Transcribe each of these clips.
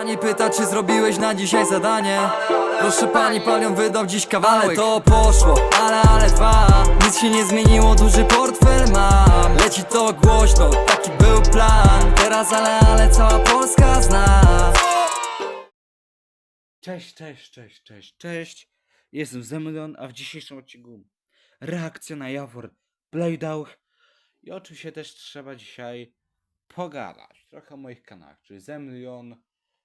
Pani pyta, czy zrobiłeś na dzisiaj zadanie? Proszę pani, panią wydał dziś kawałek. Ale to poszło, ale, ale dwa. Nic się nie zmieniło, duży portfel mam. Leci to głośno, taki był plan. Teraz ale, ale cała Polska zna. Cześć, cześć, cześć, cześć, cześć. Jestem Zemlion, a w dzisiejszym odcinku reakcja na Jawor Blade'out. I oczywiście też trzeba dzisiaj pogadać. Trochę o moich kanałach, czyli Zemlion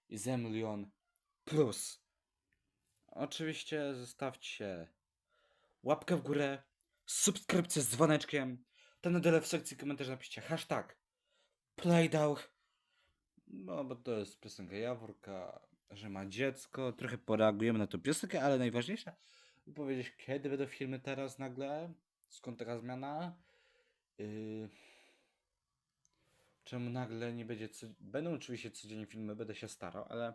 i Zemlion Plus. Oczywiście zostawcie łapkę w górę, subskrypcję z dzwoneczkiem. Tam na dole w sekcji komentarzy napiszcie hashtag Playdown. No, bo to jest piosenka Jaworka, że ma dziecko. Trochę poreagujemy na tą piosenkę, ale najważniejsze powiedzieć, kiedy będą filmy teraz nagle? Skąd taka zmiana? Yy... Czemu nagle nie będzie. Co... Będą oczywiście codziennie filmy, będę się starał, ale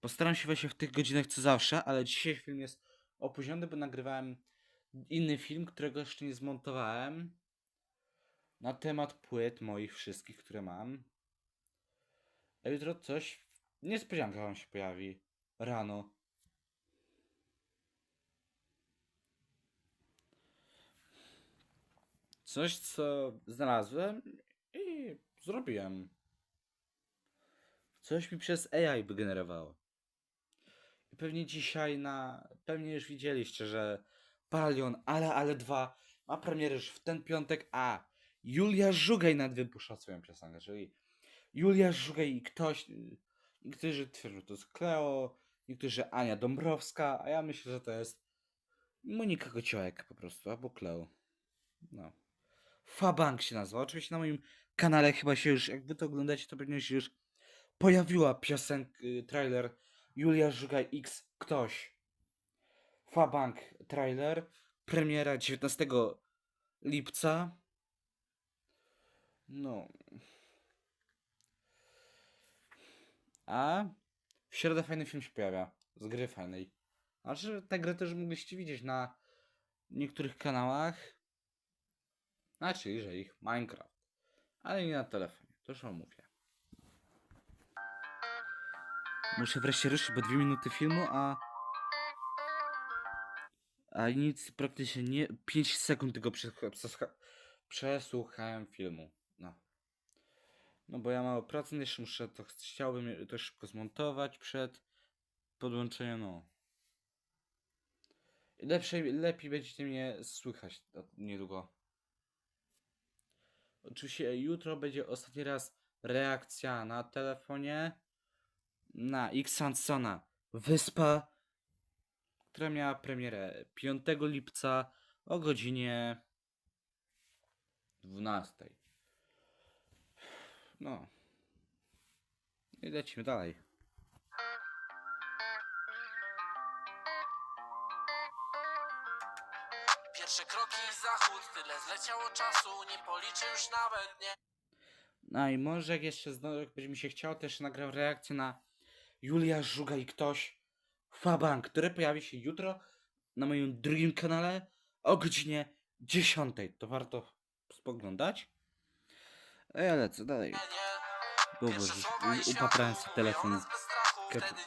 postaram się właśnie w tych godzinach co zawsze, ale dzisiaj film jest opóźniony, bo nagrywałem inny film, którego jeszcze nie zmontowałem. Na temat płyt moich wszystkich, które mam. A jutro coś. Niespodzianka wam się pojawi. Rano. Coś, co znalazłem i zrobiłem. Coś mi przez AI wygenerowało. I pewnie dzisiaj na. Pewnie już widzieliście, że Palion, ale ale 2 ma premierę już w ten piątek, a Julia Żugaj nad wypuszcza swoją piosenkę, czyli Julia Żugaj i ktoś. Niektórzy twierdzą, że to jest Kleo, niektórzy Ania Dąbrowska, a ja myślę, że to jest Monika Kociołek po prostu, albo Kleo. No. Fabank się nazywa. Oczywiście na moim kanale chyba się już, jak wy to oglądacie, to pewnie się już pojawiła piosenka, y, trailer Julia Żugaj X Ktoś. Fabank trailer. Premiera 19 lipca. No. A w środę fajny film się pojawia. Z gry fajnej. A że tę grę też mogliście widzieć na niektórych kanałach. Znaczy, że ich Minecraft. Ale nie na telefonie. To już wam mówię. Muszę wreszcie ruszyć, bo dwie minuty filmu, a... A nic, praktycznie nie... 5 sekund przesłucha- przesłuchałem filmu. No. No bo ja mało pracy, jeszcze muszę to... Chciałbym to szybko zmontować przed podłączeniem, no. Lepsze, lepiej będziecie mnie słychać od- niedługo. Oczywiście jutro będzie ostatni raz reakcja na telefonie na Xansona Wyspa, która miała premierę 5 lipca o godzinie 12. No. I lecimy dalej. Tyle zleciało czasu, nie policzę już nawet nie. No i może jak jeszcze znowu, jak będzie mi się chciało, też nagrał reakcję na Julia Żuga i ktoś Fabank, które pojawi się jutro na moim drugim kanale o godzinie 10. To warto spoglądać. A ja lecę dalej. Bo Boże, upaprałem sobie telefon. Kap- Wtedy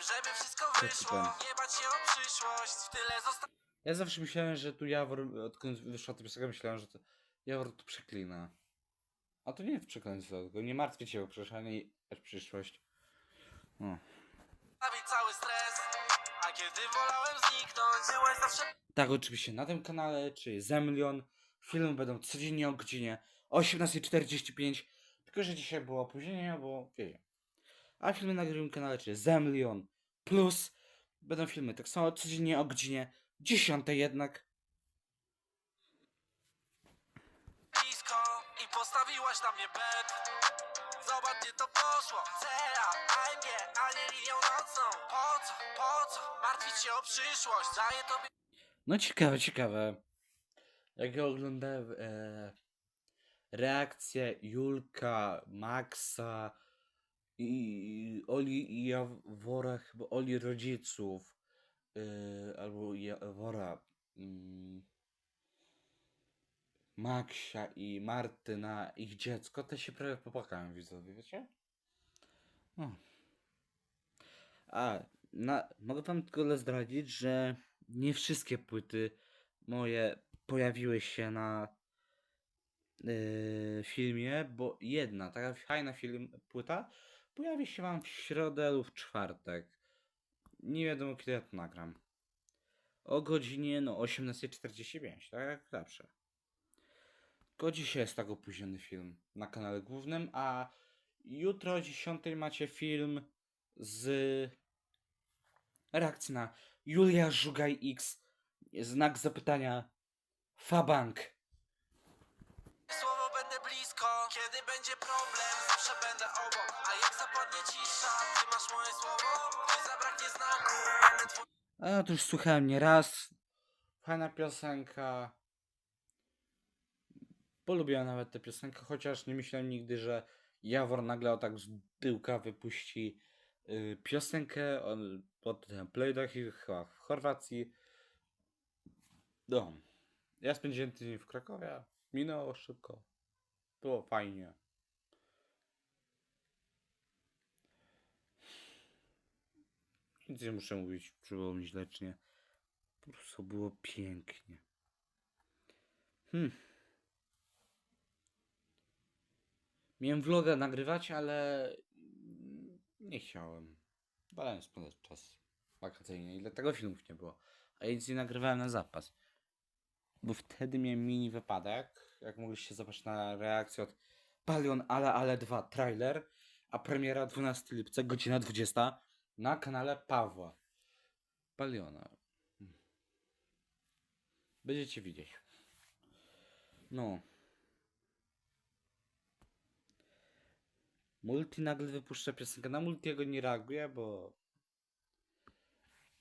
żeby wszystko wyszło, nie bać się o przyszłość. W tyle zostało. Ja zawsze myślałem, że tu Jawor, odkąd wyszła ta piosenka, myślałem, że to Jawor tu przeklina. A to nie jest przekleństwo, tylko nie martwię się o przeszanie aż przyszłość. No. Cały stres. A kiedy wolałem zniknąć, byłeś zawsze Tak, oczywiście na tym kanale, czyli Zemlion. Filmy będą codziennie o godzinie 18.45. Tylko, że dzisiaj było opóźnienie, bo wiecie. A filmy na drugim kanale, czyli Zemlion Plus. Będą filmy tak samo codziennie o godzinie 10 jednak. blisko i postawiłaś na mnie bet. Zobacz gdzie to poszło. Cera, a nie linią nocną. Po co, po co martwić się o przyszłość? Daję tobie No ciekawe, ciekawe. Jak ja oglądałem e, reakcję Julka, Maxa i Oli Jawora, chyba Oli rodziców, e, albo Jawora. Mm, Maksia i Marty na ich dziecko, to się prawie popłakałem widzowie, wiecie? No. A, na, mogę wam tylko zdradzić, że nie wszystkie płyty moje pojawiły się na yy, filmie, bo jedna, taka fajna film, płyta, pojawi się wam w środę lub czwartek. Nie wiadomo kiedy ja to nagram. O godzinie no 18.45, tak jak zawsze. Tylko dzisiaj jest tak opóźniony film na kanale głównym, a jutro o 10 macie film z reakcji na Julia Żugaj X. Znak zapytania Fabank. Będę blisko, kiedy będzie problem, zawsze będę obok. A jak zapadnie cisza, ty masz moje słowo, gdy zabraknie znaku. A to już słuchałem nieraz. Fajna piosenka. Polubiłem nawet tę piosenkę, chociaż nie myślałem nigdy, że Jawor nagle o tak z tyłka wypuści y, piosenkę on, pod Playdach i chyba w Chorwacji. No. Ja spędziłem tydzień w Krakowie. Minęło szybko. Było fajnie. Nic nie muszę mówić, czy było mi źle, czy nie. Po prostu było pięknie. Hmm. Miałem vloga nagrywać, ale nie chciałem. Wolałem spędzać czas wakacyjny i dlatego filmów nie było. A nic nie nagrywałem na zapas. Bo wtedy miałem mini wypadek. Jak mogliście zobaczyć na reakcję od Palion Ale Ale 2 trailer, a premiera 12 lipca, godzina 20 na kanale Pawła Paliona. Będziecie widzieć. No. Multi nagle wypuszcza piosenkę. Na Multiego nie reaguje, bo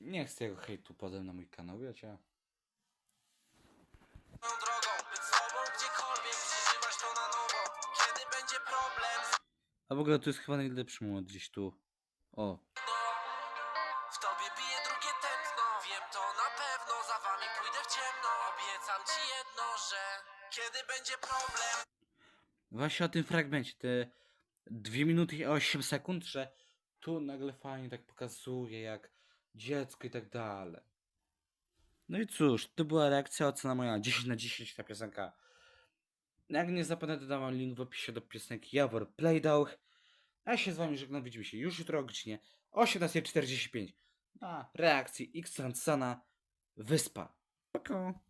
nie chcę jego hejtu potem na mój kanał, wiecie? A w ogóle to jest chyba najlepszy moment gdzieś tu. O. W tobie bije drugie tętno, wiem to na pewno, za wami pójdę w ciemno. Obiecam ci jedno, że kiedy będzie problem, Właśnie o tym fragmencie, te 2 minuty i 8 sekund, że tu nagle fajnie tak pokazuje, jak dziecko i tak dalej. No i cóż, to była reakcja, ocena moja 10 na 10 ta piosenka. Jak nie zapomnę, dodam wam link w opisie do piosenki Jawor Playdog. A ja się z wami żegnam, widzimy się już jutro o godzinie 18.45 na reakcji X Sana Wyspa. Poko.